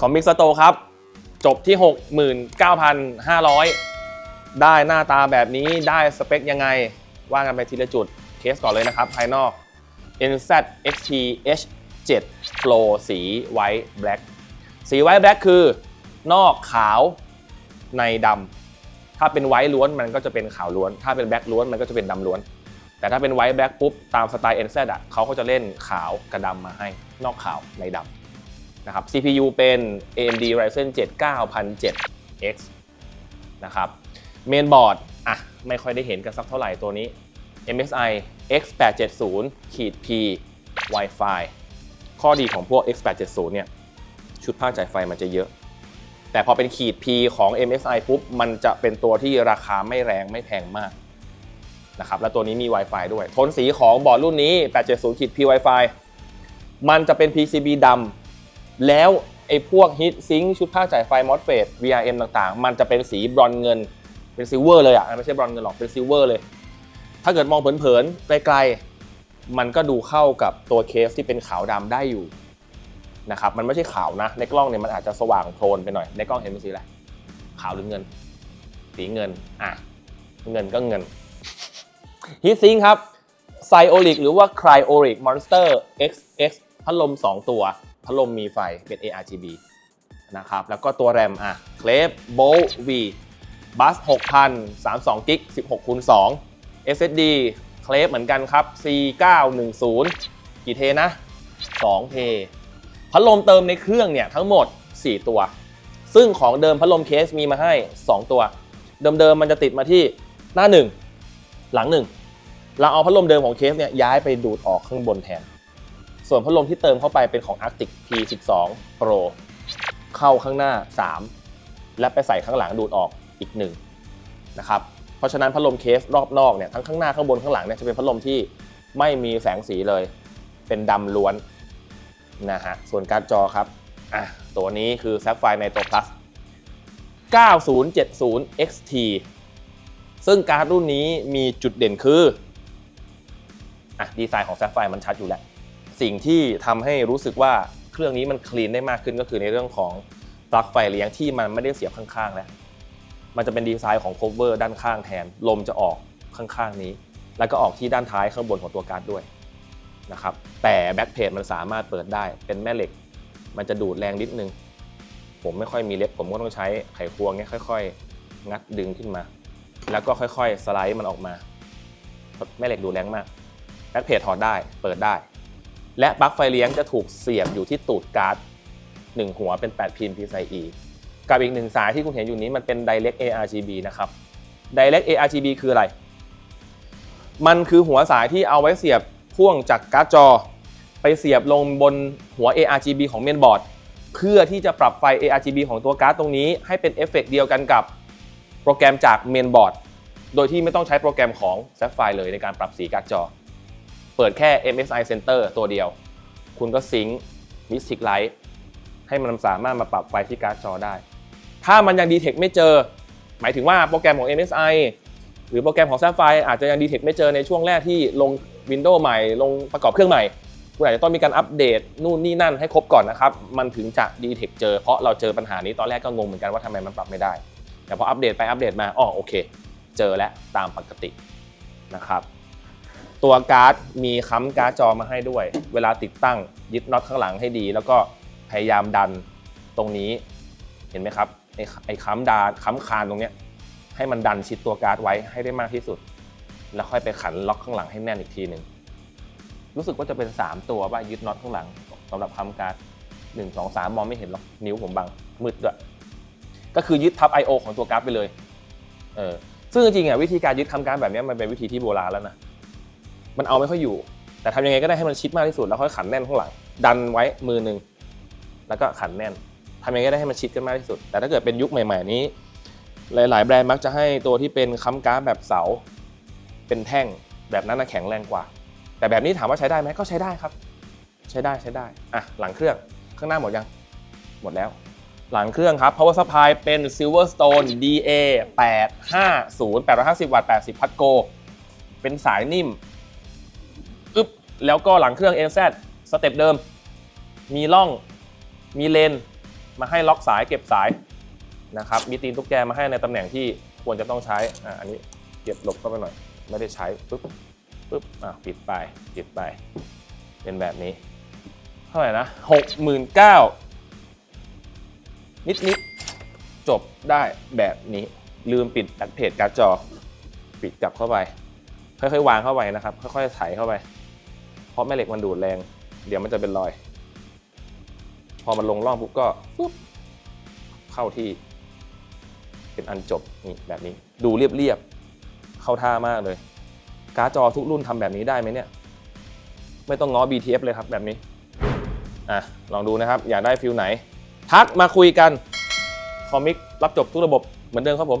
ของมิกสโตครับ จบที่ 69,500 ได้หน้าตาแบบนี้ได้สเปคยังไง ว่ากันไปทีละจุดเคสก่อนเลยนะครับ ภายนอก NZ XT H7 Flow สี White Black สี White Black คือนอกขาวในดำถ้าเป็นไวท์ล้วนมันก็จะเป็นขาวล้วน ถ้าเป็นแบล็กล้วนมันก็จะเป็นดำล้วน แต่ถ้าเป็นไวท์แบล็กปุ๊บ ตามสไตล์ NZ อะเขาก็จะเล่นขาวกับดำมาให้ นอกขาวในดำ นะครับ CPU เป็น AMD Ryzen 7 9007X นะครับเมนบอร์ดอะไม่ค่อยได้เห็นกันสักเท่าไหร่ตัวนี้ MSI X870 ขีด P Wi-Fi ข้อดีของพวก X870 เนี่ยชุดภาคจ่ายไฟมันจะเยอะ แต่พอเป็นขีด P ของ MSI ปุ๊บ มันจะเป็นตัวที่ราคาไม่แรงไม่แพงมากนะครับและตัวนี้มี Wi-Fi ด้วยโทนสีของบอร์ดรุ่นนี้ 870ขีด P Wi-Fi มันจะเป็น PCB ดำ แล้วไอ้พวก Heat Sink ชุดภาจ่ายไฟ MOSFET VRM ต่างๆ มันจะเป็นสีบรอนเงิน เป็นซิลเวอร์เลยอะ ไม่ใช่บรอนเงินหรอก เป็นซิลเวอร์เลย ถ้าเกิดมองเผินๆไกลๆ มันก็ดูเข้ากับตัวเคสที่เป็นขาวดำได้อยู่นะครับ มันไม่ใช่ขาวนะ ในกล้องเนี่ยมันอาจจะสว่างโพลนไปหน่อย ในกล้องเห็นเป็นสีอะไร ขาวหรือเงิน สีเงิน อะ เงินก็เงินฮีทซิงครับไซโอลิกหรือว่า Cryolic Monster XX พัดลม 2 ตัว พัดลมมีไฟเป็น ARGB นะครับ แล้วก็ตัวแรมอะเคลฟโบลวีบัส6,000 32กิก16คูณ2 SSD เคลฟเหมือนกันครับ C910 กี่เทนะ 2 เท พัดลมเติมในเครื่องเนี่ยทั้งหมด 4 ตัว ซึ่งของเดิมพัดลมเคสมีมาให้ 2 ตัว เดิมๆมันจะติดมาที่หน้า 1 หลัง 1 เราเอาพัดลมเดิมของเคสเนี่ยย้ายไปดูดออกข้างบนแทน ส่วนพัดลมที่เติมเข้าไปเป็นของ Arctic P12 Pro เข้าข้างหน้า 3 และไปใส่ข้างหลังดูดออกอีก1นะครับเพราะฉะนั้นพัดลมเคสรอบนอกเนี่ยทั้งข้างหน้าข้างบนข้างหลังเนี่ยจะเป็นพัดลมที่ไม่มีแสงสีเลย เป็นดำล้วนนะฮะส่วนการ์ดจอครับอะตัวนี้คือ Sapphire Nitro Plus 9070 XT ซึ่งการ์ดรุ่นนี้มีจุดเด่นคืออะดีไซน์ของ Sapphire มันชัดอยู่แหละ สิ่งที่ทำให้รู้สึกว่าเครื่องนี้มันคลีนได้มากขึ้นก็คือในเรื่องของปลั๊กไฟเลี้ยงที่มันไม่ได้เสียบข้างๆแล้วมันจะเป็นดีไซน์ของ cover ด้านข้างแทน ลมจะออกข้างๆนี้ แล้วก็ออกที่ด้านท้ายข้างบนของตัวการ์ดด้วยนะครับแต่แบ็กเพจมันสามารถเปิดได้เป็นแม่เหล็ก มันจะดูดแรงนิดนึง ผมไม่ค่อยมีเล็บ ผมก็ต้องใช้ไขควงเนี้ยค่อย ๆ งัดดึงขึ้นมา แล้วก็ค่อยๆ สไลด์มันออกมา แม่เหล็กดูดแรงมากแบ็กเพจถอดได้เปิดได้ และปลั๊กไฟเลี้ยงจะถูกเสียบอยู่ที่ตูดการ์ดหนึ่งหัวเป็น 8 พิน PCIe กับอีกหนึ่งสายที่คุณเห็นอยู่นี้มันเป็น Direct ARGB นะครับ Direct ARGB คืออะไร มันคือหัวสายที่เอาไว้เสียบพ่วงจากการ์ดจอ ไปเสียบลงบนหัว ARGB ของเมนบอร์ดเพื่อที่จะปรับไฟ ARGB ของตัวการ์ดตรงนี้ ให้เป็นเอฟเฟกต์เดียวกันกับโปรแกรมจากเมนบอร์ดโดยที่ไม่ต้องใช้โปรแกรมของ Sapphire เลยในการปรับสีการ์ดจอ เปิดแค่ MSI Center ตัวเดียว คุณก็ซิงค์ Mystic Light ให้มันสามารถมาปรับไฟที่การ์ดจอได้ ถ้ามันยังดีเทคไม่เจอ หมายถึงว่าโปรแกรมของ MSI หรือโปรแกรมของ Sapphire อาจจะยังดีเทคไม่เจอในช่วงแรกที่ลง Windows ใหม่ ลงประกอบเครื่องใหม่ คุณอาจจะต้องมีการอัปเดตนู่นนี่นั่นให้ครบก่อนนะครับ มันถึงจะดีเทคเจอ เพราะเราเจอปัญหานี้ตอนแรกก็งงเหมือนกันว่าทำไมมันปรับไม่ได้ แต่พออัปเดตไปอัปเดตมาอ๋อโอเค เจอแล้วตามปกตินะครับ ตัวการ์ดมีค้ำการ์ดจอมาให้ด้วย เวลาติดตั้งยึดน็อตข้างหลังให้ดี แล้วก็พยายามดันตรงนี้เห็นไหมครับไอ้ไอ้ค้ำดานค้ำคานตรงเนี้ยให้มันดันชิดตัวการ์ดไว้ให้ได้มากที่สุด แล้วค่อยไปขันล็อกข้างหลังให้แน่นอีกทีหนึ่งรู้สึกว่าจะเป็น 3 ตัวว่ายึดน็อตข้างหลังสำหรับค้ำการ์ดหนึ่งสองสามมองไม่เห็นหรอกนิ้วผมบังมืดด้วยก็คือยึดทับ I/O ของตัวการ์ดไปเลยเออซึ่งจริงๆอะวิธีการยึดค้ำการ์ดแบบนี้มันเป็นวิธีที่โบราณแล้วนะ มันเอาไม่ค่อยอยู่ แต่ทำยังไงก็ได้ให้มันชิดมากที่สุดแล้วค่อยขันแน่นข้างหลัง ดันไว้มือหนึ่งแล้วก็ขันแน่นทำยังไงก็ได้ให้มันชิดกันมากที่สุด แต่ถ้าเกิดเป็นยุคใหม่ ๆนี้ หลาย ๆ แบรนด์มักจะให้ตัวที่เป็นค้ำก้าแบบเสา เป็นแท่งแบบนั้นนะแข็งแรงกว่า แต่แบบนี้ถามว่าใช้ได้ไหมก็ใช้ได้ครับ ใช้ได้ใช้ได้อะหลังเครื่องข้างหน้าหมดยัง หมดแล้ว หลังเครื่องครับ power supply เป็น Silverstone DA 850 850 วัตต์ 80 พัดโก เป็นสายนิ่ม แล้วก็หลังเครื่อง NZ สเต็ปเดิม มีร่องมีเลน มาให้ล็อกสายเก็บสายนะครับมีตีนตุ๊กแกมาให้ในตำแหน่งที่ควรจะต้องใช้อ่าอันนี้เก็บหลบเข้าไปหน่อย ไม่ได้ใช้ปุ๊บปุ๊บอะปิดไปปิดไป เป็นแบบนี้ เท่าไหร่นะหกหมื่นเก้านิดนิดจบได้แบบนี้ลืมปิดแบ็คเพจการ์ดจอ ปิดกลับเข้าไป ค่อยๆ วางเข้าไปนะครับ ค่อยๆไถเข้าไป ราะแม่เหล็กมันดูดแรง เดี๋ยวมันจะเป็นรอย พอมันลงร่องปุ๊บก็ปุ๊บเข้าที่เป็นอันจบนี่แบบนี้ ดูเรียบๆเข้าท่ามากเลย การ์ดจอทุกรุ่นทำแบบนี้ได้ไหมเนี่ย ไม่ต้องง้อ BTF เลยครับแบบนี้อะลองดูนะครับ อยากได้ฟิลไหน ทักมาคุยกันคอมิกรับจบทุกระบบเหมือนเดิมครับผม